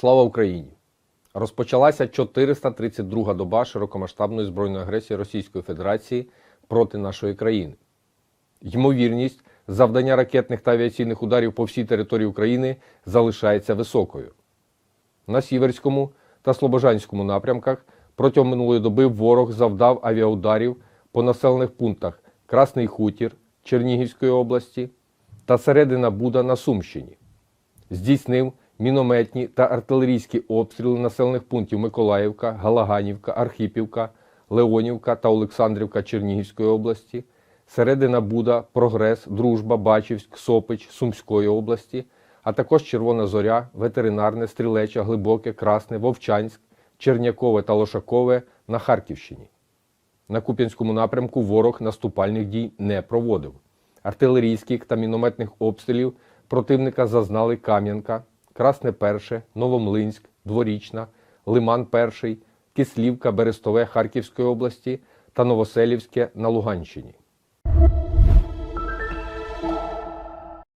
Слава Україні! Розпочалася 432-га доба широкомасштабної збройної агресії Російської Федерації проти нашої країни. Ймовірність завдання ракетних та авіаційних ударів по всій території України залишається високою. На Сіверському та Слобожанському напрямках протягом минулої доби ворог завдав авіаударів по населених пунктах Красний Хутір Чернігівської області та Середина Буда на Сумщині. Здійснив мінометні та артилерійські обстріли населених пунктів Миколаївка, Галаганівка, Архипівка, Леонівка та Олександрівка Чернігівської області, Середина Буда, Прогрес, Дружба, Бачівськ, Сопич Сумської області, а також Червона Зоря, Ветеринарне, Стрілеча, Глибоке, Красне, Вовчанськ, Чернякове та Лошакове на Харківщині. На Куп'янському напрямку ворог наступальних дій не проводив. Артилерійських та мінометних обстрілів противника зазнали Кам'янка, Красне Перше, Новомлинськ, Дворічна, Лиман Перший, Кислівка, Берестове Харківської області та Новоселівське на Луганщині.